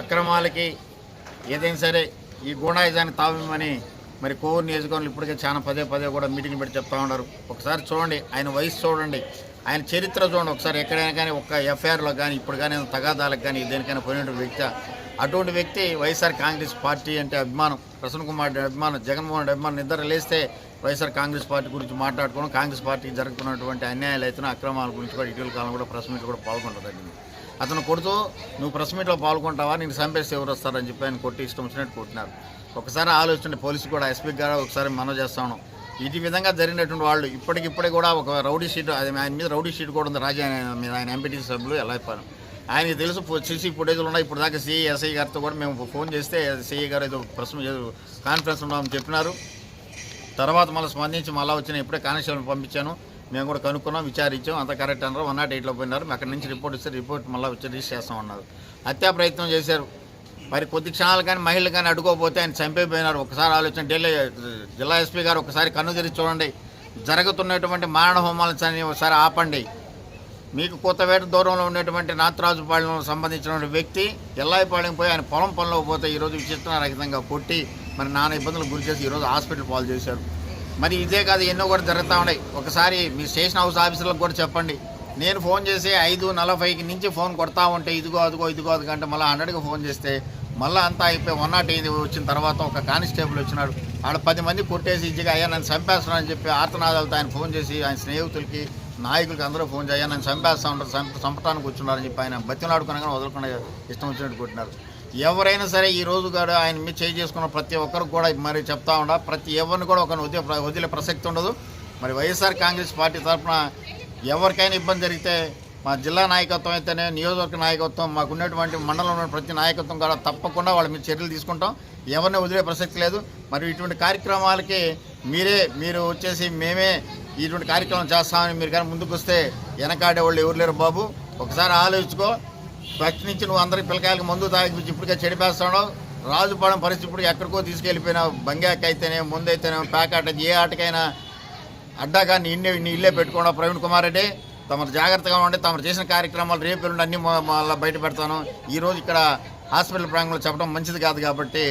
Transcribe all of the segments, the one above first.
అక్రమాలకి ఏదైనా సరే ఈ గూండాయిజాన్ని తావిమని మరి కోవూరు నియోజకవర్గంలో ఇప్పటికే చాలా పదే పదే కూడా మీటింగ్ పెట్టి చెప్తా ఉన్నారు. ఒకసారి చూడండి ఆయన వయసు చూడండి ఆయన చరిత్ర చూడండి. ఒకసారి ఎక్కడైనా కానీ ఒక్క ఎఫ్ఐఆర్లో కానీ ఇప్పుడు కానీ తగాదాలకు కానీ దేనికైనా పోయినటువంటి వ్యక్తి అటువంటి వ్యక్తి వైఎస్ఆర్ కాంగ్రెస్ పార్టీ అంటే అభిమానం ప్రసన్న కుమార్ అభిమానం జగన్మోహన్ రెడ్డి అభిమానం నిద్ర లేస్తే వైఎస్ఆర్ కాంగ్రెస్ పార్టీ గురించి మాట్లాడుకోవడం కాంగ్రెస్ పార్టీకి జరుగుతున్నటువంటి అన్యాయాలు అయితే అక్రమాల గురించి కూడా ఇటీవల కాలం కూడా ప్రెస్ మీట్ కూడా పాల్గొంటుంది అతను కొడుతూ నువ్వు ప్రెస్ మీట్లో పాల్గొంటావా? నేను చంపేస్తే ఎవరు వస్తారని చెప్పి ఆయన కొట్టి ఇష్టం వచ్చినట్టు కొట్టినారు. ఒకసారి ఆలోచన పోలీసు కూడా ఎస్పీ గారు ఒకసారి మనం చేస్తాను ఇది విధంగా జరిగినటువంటి వాళ్ళు ఇప్పటికిప్పుడే కూడా ఒక రౌడీ షీట్ అది ఆయన మీద రౌడీ షీట్ కూడా ఉంది. రాజా మీద ఆయన ఎంపీటీ సభ్యులు ఎలా చెప్పాను ఆయనకి తెలుసు సీసీ ఫుటేజ్లు ఉన్నాయి. ఇప్పుడు దాకా సిఐ ఎస్ఐ గారితో కూడా మేము ఫోన్ చేస్తే సిఐ గారు ఏదో ప్రశ్న కాన్ఫరెన్స్ ఉన్నామని చెప్పినారు. తర్వాత మళ్ళీ స్పందించి మళ్ళీ వచ్చిన ఇప్పుడే కానిస్టేబుల్ పంపించాను. మేము కూడా కనుక్కున్నాం విచారించాం. అంత కరెక్ట్ అన్నారు. వన్ నాట్ ఎయిట్లో పోయినారు. అక్కడి నుంచి రిపోర్ట్ ఇస్తే రిపోర్ట్ మళ్ళీ వచ్చి రిజిస్టర్ చేస్తాం అన్నారు. హత్యా ప్రయత్నం చేశారు. మరి కొద్ది క్షణాలు కానీ మహిళలు కానీ అడుకోకపోతే ఆయన చంపైపోయినారు. ఒకసారి ఆలోచన ఢిల్లీ జిల్లా ఎస్పీ గారు ఒకసారి కన్ను తెరిచి చూడండి. జరుగుతున్నటువంటి మారణ హోమాలని ఒకసారి ఆపండి. మీకు కొత్తవేట దూరంలో ఉన్నటువంటి నాత్రాజుపాలెం సంబంధించిన వ్యక్తి ఎల్లాయిపాళెం పోయి ఆయన పొలం పనిలోకి పోతే ఈరోజు విచిత్ర రహితంగా కొట్టి మరి నానా ఇబ్బందులు గురి చేసి ఈరోజు హాస్పిటల్ పాలు చేశారు. మరి ఇదే కాదు ఎన్నో కూడా జరుగుతూ ఉన్నాయి. ఒకసారి మీ స్టేషన్ హౌస్ ఆఫీసర్లకు కూడా చెప్పండి. నేను ఫోన్ చేసి ఐదు నలభైకి నుంచి ఫోన్ కొడతా ఉంటే ఇదిగో అదిగో ఇదిగో అది మళ్ళీ హండ్రెడ్కి ఫోన్ చేస్తే మళ్ళీ అంతా అయిపోయి వన్ నాట్ ఎయిట్ వచ్చిన తర్వాత ఒక కానిస్టేబుల్ వచ్చినాడు. ఆడ పది మంది కొట్టేసి ఇచ్చిగా అయ్యా నన్ను చంపేస్తున్నాను అని చెప్పి ఆర్తనాదాలతో ఆయన ఫోన్ చేసి ఆయన స్నేహితులకి నాయకులకి అందరూ ఫోన్ చేయ నన్ను చంపేస్తా ఉంటారు చంప చంపటానికి వచ్చున్నారని చెప్పి ఆయన బతిలాడుకున్నా వదలకుండా ఇష్టం వచ్చినట్టు కొట్టినారు. ఎవరైనా సరే ఈ రోజు కూడా ఆయన మీద చేయి చేసుకున్న ప్రతి ఒక్కరికి కూడా మరి చెప్తా ఉండ. ప్రతి ఎవరిని కూడా ఒక వదిలే వదిలే ప్రసక్తి ఉండదు. మరి వైఎస్ఆర్ కాంగ్రెస్ పార్టీ తరఫున ఎవరికైనా ఇబ్బంది జరిగితే మా జిల్లా నాయకత్వం అయితేనే నియోజకవర్గ నాయకత్వం మాకు ఉన్నటువంటి మండలంలో ఉన్న ప్రతి నాయకత్వం కూడా తప్పకుండా వాళ్ళ మీద చర్యలు తీసుకుంటాం. ఎవరిని వదిలే ప్రసక్తి లేదు. మరి ఇటువంటి కార్యక్రమాలకి మీరే మీరు వచ్చేసి మేమే ఇటువంటి కార్యక్రమం చేస్తామని మీరు కానీ ముందుకు వస్తే వెనకాడే వాళ్ళు ఎవరు లేరు బాబు. ఒకసారి ఆలోచించుకో. ఫస్ట్ నుంచి నువ్వు అందరికి పిల్లకాయలకు మందు తాగి ఇప్పటికే చెడిపేస్తున్నావు రాజుపాలెం పరిస్థితి ఇప్పుడు ఎక్కడికో తీసుకెళ్ళిపోయినా బంగాక్ అయితేనే ముందు అయితేనే ప్యాకాట ఏ ఆటకైనా అడ్డాగా నీ ఇన్నే నీ ఇల్లే పెట్టుకోవడం ప్రవీణ్ కుమార్ రెడ్డి. తమరు జాగ్రత్తగా ఉండి తమరు చేసిన కార్యక్రమాలు రేపు ఎల్లుండి అన్ని మళ్ళీ బయట పెడతాను. ఈరోజు ఇక్కడ హాస్పిటల్ ప్రాంగంలో చెప్పడం మంచిది కాదు కాబట్టి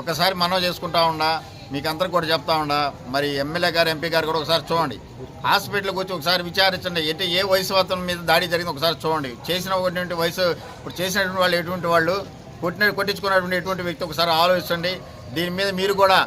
ఒకసారి మనం చేసుకుంటా ఉండా. మీకు అందరికి కూడా చెప్తా ఉండా. మరి ఎమ్మెల్యే గారు ఎంపీ గారు కూడా ఒకసారి చూడండి. హాస్పిటల్కి వచ్చి ఒకసారి విచారించండి. అంటే ఏ వయసు అతని మీద దాడి జరిగింది ఒకసారి చూడండి. చేసిన ఒకటి వయసు ఇప్పుడు చేసినటువంటి వాళ్ళు ఎటువంటి వాళ్ళు కొట్టిన కొట్టించుకున్నటువంటి ఎటువంటి వ్యక్తి ఒకసారి ఆలోచించండి. దీని మీద మీరు కూడా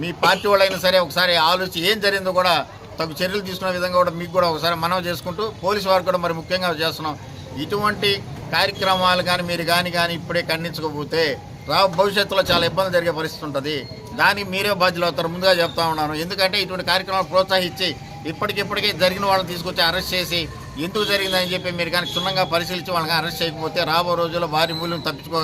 మీ పార్టీ వాళ్ళైనా సరే ఒకసారి ఆలోచించి ఏం జరిగిందో కూడా తగు చర్యలు తీసుకునే విధంగా కూడా మీకు కూడా ఒకసారి మనం చేసుకుంటూ పోలీసు వారు కూడా మరి ముఖ్యంగా చేస్తున్నాం. ఇటువంటి కార్యక్రమాలు కానీ మీరు కానీ కానీ ఇప్పుడే ఖండించకపోతే రా భవిష్యత్తులో చాలా ఇబ్బంది జరిగే పరిస్థితి ఉంటుంది. దానికి మీరే బాధ్యులు అవుతారు. ముందుగా చెప్తా ఉన్నాను. ఎందుకంటే ఇటువంటి కార్యక్రమాలు ప్రోత్సహించి ఇప్పటికిప్పటికే జరిగిన వాళ్ళని తీసుకొచ్చి అరెస్ట్ చేసి ఎందుకు జరిగిందని చెప్పి మీరు కానీ క్షుణ్ణంగా పరిశీలించి వాళ్ళని అరెస్ట్ చేయకపోతే రాబో రోజుల్లో భారీ మూల్యం తప్పించుకో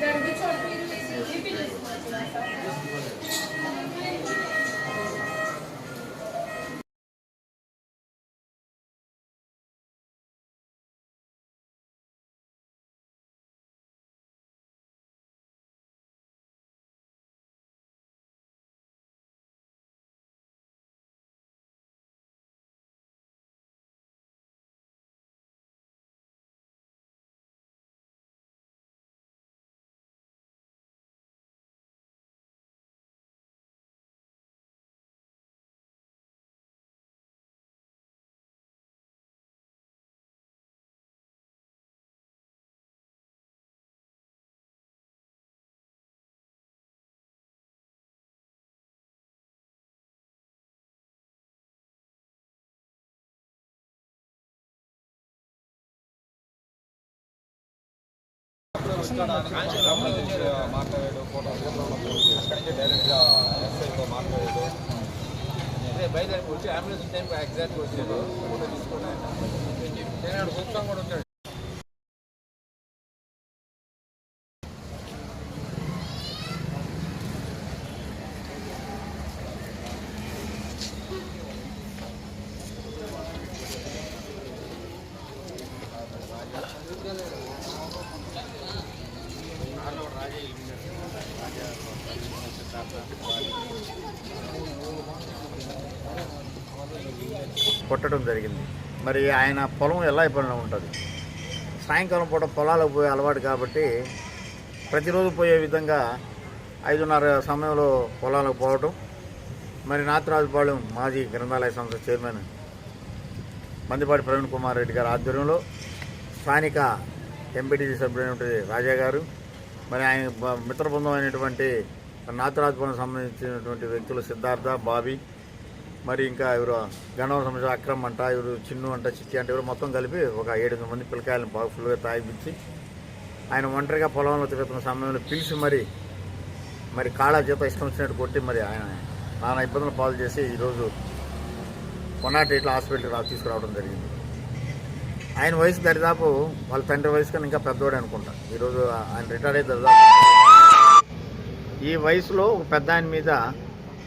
Garbi çorbayı ipi మాట్లాడాడు ఫోటో డైరెక్ట్గా ఎస్ఐతో మాట్లాడాడు బయలుదేరి వచ్చి అంబులెన్స్ టైం ఎగ్జాక్ట్గా వచ్చాడు ఫోటో తీసుకున్నాను. నేను అక్కడ కూడా వచ్చాడు. కొట్టడం జరిగింది. మరి ఆయన పొలం ఎలా అయిపోయినా ఉంటుంది. సాయంకాలం పూట పొలాలకు పోయే అలవాటు కాబట్టి ప్రతిరోజు పోయే విధంగా ఐదున్నర సమయంలో పొలాలకు పోవటం. మరి నాథరాజుపాళెం మాజీ గ్రంథాలయ సంస్థ చైర్మన్ మందిపాటి ప్రవీణ్ కుమార్ రెడ్డి గారి ఆధ్వర్యంలో స్థానిక ఎంపీటీసీ సభ్యుడైనటువంటి రాజా గారు మరి ఆయన మిత్రబృందం మిత్ర బృందం అయినటువంటి నాథరాజుపాలెం సంబంధించినటువంటి వ్యక్తులు సిద్ధార్థ బాబీ మరి ఇంకా ఎవరు గణవరం సంబంధించిన అక్రమ్ అంట ఎవరు చిన్ను అంట చిట్టి అంటే ఎవరు మొత్తం కలిపి ఒక ఏడు మంది పిల్లకాయలను బాగా ఫుల్గా తాగిపించి ఆయన ఒంటరిగా పొలంలో తిరుగుతున్న సమయంలో పిలిచి మరి మరి కాళ్ళ చేత ఇష్టం వచ్చినట్టు కొట్టి మరి ఆయన నానా ఇబ్బందులు పాలు చేసి ఈరోజు కొన్నాటి ఇట్లా హాస్పిటల్కి రా తీసుకురావడం జరిగింది. ఆయన వయసు దరిదాపు వాళ్ళ తండ్రి వయసు కన్నా ఇంకా పెద్దవాడే అనుకుంటా. ఈరోజు ఆయన రిటైర్ అయితే దరిదాపు ఈ వయసులో ఒక పెద్ద ఆయన మీద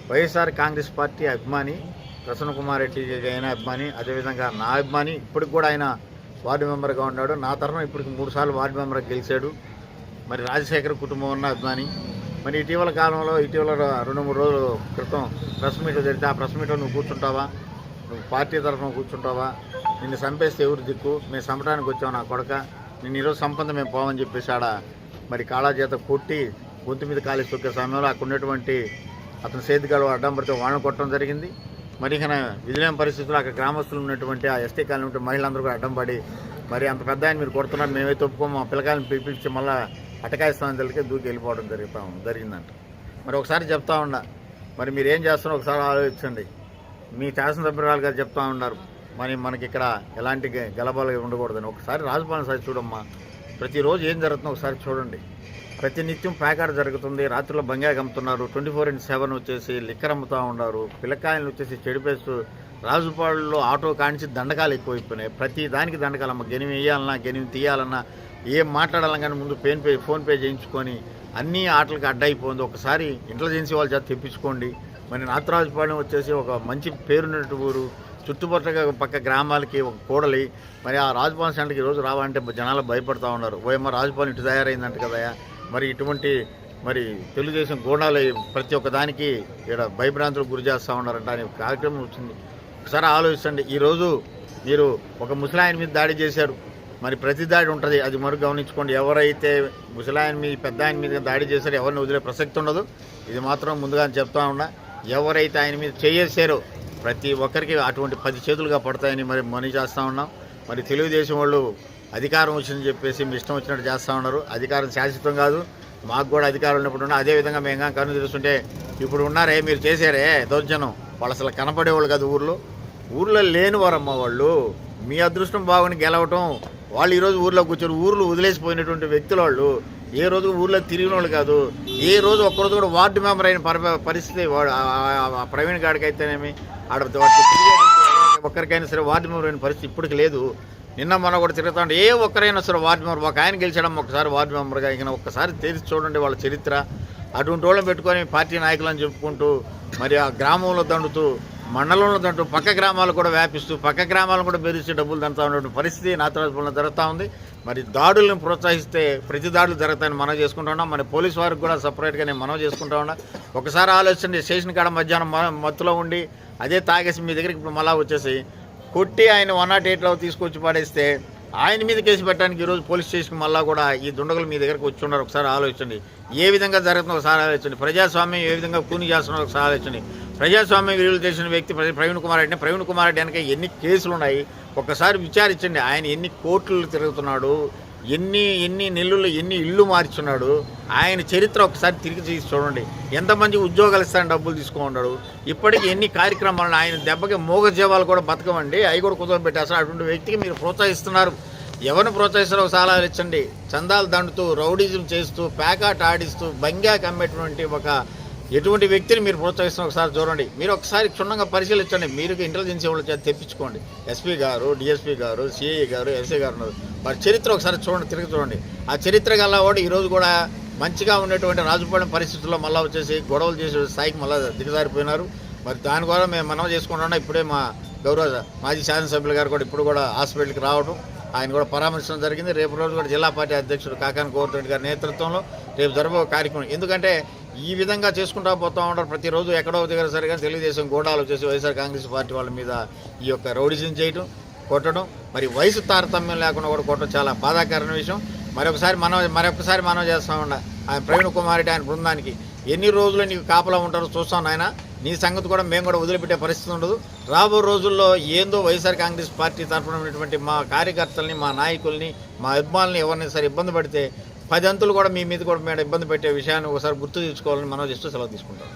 వైఎస్ఆర్ కాంగ్రెస్ పార్టీ అభిమాని ప్రసన్న కుమార్ రెడ్డి అయిన అభిమాని అదేవిధంగా నా అభిమాని ఇప్పటికి కూడా ఆయన వార్డు మెంబర్గా ఉన్నాడు. నా తరఫున ఇప్పటికి మూడు సార్లు వార్డు మెంబర్గా గెలిచాడు. మరి రాజశేఖర్ కుటుంబం ఉన్న అభిమాని. మరి ఇటీవల కాలంలో ఇటీవల రెండు మూడు రోజుల క్రితం ప్రెస్ మీట్ జరిగితే ఆ ప్రెస్ మీట్లో నువ్వు కూర్చుంటావా? నువ్వు పార్టీ తరఫున కూర్చుంటావా? నిన్ను చంపేస్తే ఎవరు దిక్కు? మేము చంపడానికి వచ్చావు నా కొడక. నేను ఈరోజు సంపద మేము పోవని చెప్పేసి ఆడ మరి కాళా చేత కొట్టి గొంతు మీద కాలేసి తొక్కే సమయంలో అక్కడ ఉన్నటువంటి అతను చేతిగాడు అడ్డం వాన కొట్టడం జరిగింది. మరి ఇక విధులేని పరిస్థితుల్లో అక్కడ గ్రామస్తులు ఉన్నటువంటి ఆ ఎస్టీ కాలనీ ఉంటే మహిళలందరూ కూడా అడ్డం పడి మరి అంత పెద్ద ఆయన మీరు కొడుతున్నారు మేమైతే ఒప్పుకో మా పిల్లకాయలను పిలిపించి మళ్ళీ అటకాయిస్తామని తెలికే దూకి వెళ్ళిపోవడం జరిగిపో జరిగిందంట. మరి ఒకసారి చెప్తా ఉన్నా మరి మీరు ఏం చేస్తున్నారో ఒకసారి ఆలోచించండి. మీ శాసనసభ్యురాలు గారు చెప్తా ఉన్నారు మరి మనకి ఇక్కడ ఎలాంటి గలబాలు ఉండకూడదని. ఒకసారి రాజభవన్ సార్ చూడమ్మా. ప్రతిరోజు ఏం జరుగుతుందో ఒకసారి చూడండి. ప్రతి నిత్యం ప్యాకాట్ జరుగుతుంది రాత్రిలో బంగారు అమ్ముతున్నారు ట్వంటీ ఫోర్ ఇంటూ సెవెన్ వచ్చేసి లిక్కర్ అమ్ముతూ ఉన్నారు పిల్లకాయలు వచ్చేసి చెడిపేస్తూ రాజుపాడులో ఆటో కానించి దండకాలు ఎక్కువైపోయినాయి. ప్రతి దానికి దండకాలమ్మ గెనిమి వేయాలన్నా గెనిమి తీయాలన్నా ఏం మాట్లాడాలన్నా కానీ ముందు పేన్ పే ఫోన్ పే చేయించుకొని అన్ని ఆటలకు అడ్డైపోయింది. ఒకసారి ఇంటెలిజెన్సీ వాళ్ళ చేత తెప్పించుకోండి. మరి నాథరాజుపాలెం వచ్చేసి ఒక మంచి పేరున్నట్టు ఊరు. చుట్టుపక్కల పక్క గ్రామాలకి ఒక కూడలి. మరి ఆ రాజభవన్ సెంటర్కి ఈరోజు రావాలంటే జనాలు భయపడతా ఉన్నారు. ఓయమ్మ రాజభవన్ ఇటు తయారైందంట కదయా మరి ఇటువంటి మరి తెలుగుదేశం గూడాలు ప్రతి ఒక్క దానికి ఇక్కడ భయభ్రాంతులకు గురి చేస్తూ ఉన్నారంట అనే కార్యక్రమం వచ్చింది. ఒకసారి ఆలోచించండి. ఈరోజు మీరు ఒక ముసలాయన మీద దాడి చేశారు. మరి ప్రతి దాడి ఉంటుంది. అది మరు గమనించుకోండి. ఎవరైతే ముసలాయన మీద పెద్ద ఆయన మీద దాడి చేశారో ఎవరిని వదిలే ప్రసక్తి ఉండదు. ఇది మాత్రం ముందుగా చెప్తా ఉన్నా. ఎవరైతే ఆయన మీద చేయేసారో ప్రతి ఒక్కరికి అటువంటి పది చేతులుగా పడతాయని మరి మనీ చేస్తూ ఉన్నాం. మరి తెలుగుదేశం వాళ్ళు అధికారం వచ్చిందని చెప్పేసి మీ ఇష్టం వచ్చినట్టు చేస్తూ ఉన్నారు. అధికారం శాశ్వతం కాదు. మాకు కూడా అధికారం ఉన్నప్పుడు ఉన్నా అదే విధంగా మేము కానీ కన్ను తెలుస్తుంటే ఇప్పుడు ఉన్నారే మీరు చేశారే దౌర్జన్యం. వాళ్ళు అసలు కనపడేవాళ్ళు కాదు ఊర్లో. ఊర్లో లేనివారమ్మ వాళ్ళు. మీ అదృష్టం బాగుని గెలవటం వాళ్ళు ఈరోజు ఊర్లో కూర్చొని ఊర్లు వదిలేసిపోయినటువంటి వ్యక్తులు వాళ్ళు. ఏ రోజు ఊర్లో తిరిగిన వాళ్ళు కాదు. ఏ రోజు ఒక్కరోజు కూడా వార్డు మెంబర్ అయిన పరిస్థితి వాడు ప్రవీణ్ గాడికి అయితేనేమి ఆడ ఒక్కరికైనా సరే వార్డు మెంబర్ అయిన పరిస్థితి ఇప్పటికి లేదు. నిన్న మొన్న కూడా తిరుగుతా ఉంటే ఏ ఒక్కరైనా సరే వార్డు మెంబర్ ఒక ఆయన గెలిచడం ఒకసారి వార్డు మెంబర్గా. ఇక ఒక్కసారి తెలిసి చూడండి వాళ్ళ చరిత్ర. అటువంటి వాళ్ళని పెట్టుకొని పార్టీ నాయకులను చెప్పుకుంటూ మరి ఆ గ్రామంలో దండుతూ మండలంలో దంటూ పక్క గ్రామాలు కూడా వ్యాపిస్తూ పక్క గ్రామాలను కూడా బెదిరించి డబ్బులు దండుతూ ఉన్నటువంటి పరిస్థితి నాతరాజులో జరుగుతూ ఉంది. మరి దాడులను ప్రోత్సహిస్తే ప్రతి దాడులు జరుగుతాయని మనం చేసుకుంటా ఉన్నాం. మరి పోలీస్ వారికి కూడా సపరేట్గా నేను మనం చేసుకుంటా ఉన్నా. ఒకసారి ఆలోచన స్టేషన్ కాడ మధ్యాహ్నం మత్తులో ఉండి అదే తాగేసి మీ దగ్గరికి ఇప్పుడు మళ్ళా వచ్చేసి కొట్టి ఆయన వన్ నాట్ ఎయిట్లో తీసుకొచ్చి పడేస్తే ఆయన మీద కేసు పెట్టడానికి ఈరోజు పోలీస్ స్టేషన్ మళ్ళా కూడా ఈ దుండగులు మీ దగ్గరకు వచ్చి ఉన్నారు. ఒకసారి ఆలోచించండి. ఏ విధంగా జరుగుతుందో ఒకసారి ఆలోచించండి. ప్రజాస్వామ్యం ఏ విధంగా కూని చేస్తున్నారో ఒకసారి ఆలోచించండి. ప్రజాస్వామ్యం విలువలు తెలిసిన వ్యక్తి ప్రవీణ్ కుమార్ రెడ్డి ప్రవీణ్ కుమార్ రెడ్డి వెనక ఎన్ని కేసులు ఉన్నాయి ఒక్కసారి విచారించండి. ఆయన ఎన్ని కోట్లు తిరుగుతున్నాడు? ఎన్ని ఎన్ని నెలలు ఎన్ని ఇళ్ళు మార్చున్నాడు? ఆయన చరిత్ర ఒకసారి తిరిగి తీసి చూడండి. ఎంతమంది ఉద్యోగాలు ఇస్తారని డబ్బులు తీసుకున్నాడు? ఇప్పటికి ఎన్ని కార్యక్రమాలను ఆయన దెబ్బకి మూగ జీవాలు కూడా బతకమండి. అవి కూడా కుదరబెట్టేస్తారు అటువంటి వ్యక్తికి మీరు ప్రోత్సహిస్తున్నారు. ఎవరిని ప్రోత్సహిస్తారో ఒకసారి ఇచ్చండి. చందాలు దండుతూ రౌడీజం చేస్తూ ప్యాకాట్ ఆడిస్తూ బంగా కమ్మేటువంటి ఒక ఎటువంటి వ్యక్తిని మీరు ప్రోత్సహిస్తున్న ఒకసారి చూడండి. మీరు ఒకసారి క్షుణ్ణంగా పరిశీలించండి. మీరు ఇంటెలిజెన్స్ వాళ్ళ చేత తెప్పించుకోండి. ఎస్పీ గారు డిఎస్పీ గారు సిఐ గారు ఎస్ఐ గారు ఉన్నారు. వారి చరిత్ర ఒకసారి చూడండి తిరిగి చూడండి. ఆ చరిత్ర గల కూడా ఈరోజు కూడా మంచిగా ఉన్నటువంటి రాజుపాలెం పరిస్థితుల్లో మళ్ళీ వచ్చేసి గొడవలు చేసే స్థాయికి మళ్ళీ దిగజారిపోయినారు. మరి దాని ద్వారా మేము మనం చేసుకుంటున్నాం. ఇప్పుడే మా గౌరవ మాజీ శాసనసభ్యులు గారు కూడా ఇప్పుడు కూడా హాస్పిటల్కి రావడం ఆయన కూడా పరామర్శించడం జరిగింది. రేపు రోజు కూడా జిల్లా పార్టీ అధ్యక్షుడు కాకాని కోరురెడ్డి గారి నేతృత్వంలో రేపు జరగబో కార్యక్రమం. ఎందుకంటే ఈ విధంగా చేసుకుంటా పోతా ఉంటారు ప్రతిరోజు ఎక్కడో దగ్గర సరిగా తెలుగుదేశం గోడాలు వచ్చేసి వైఎస్ఆర్ కాంగ్రెస్ పార్టీ వాళ్ళ మీద ఈ యొక్క రౌడిజం చేయడం కొట్టడం మరి వయసు తారతమ్యం లేకుండా కూడా కొట్టడం చాలా బాధాకరమైన విషయం. మరొకసారి మనం మరొకసారి మనం చేస్తా ఉండ ఆయన ప్రవీణ్ కుమార్ రెడ్డి ఆయన బృందానికి ఎన్ని రోజులు నీకు కాపలా ఉంటారో చూస్తాం నాయన. నీ సంగతి కూడా మేము కూడా వదిలిపెట్టే పరిస్థితి ఉండదు. రాబో రోజుల్లో ఏందో వైఎస్ఆర్ కాంగ్రెస్ పార్టీ తరఫున ఉన్నటువంటి మా కార్యకర్తల్ని మా నాయకుల్ని మా అభిమానుల్ని ఎవరిని సరే ఇబ్బంది పడితే పది అంతులు కూడా మీ మీద కూడా మేడం ఇబ్బంది పెట్టే విషయాన్ని ఒకసారి గుర్తు తెచ్చుకోవాలని మనం ఇస్తూ సెలవు తీసుకుంటాం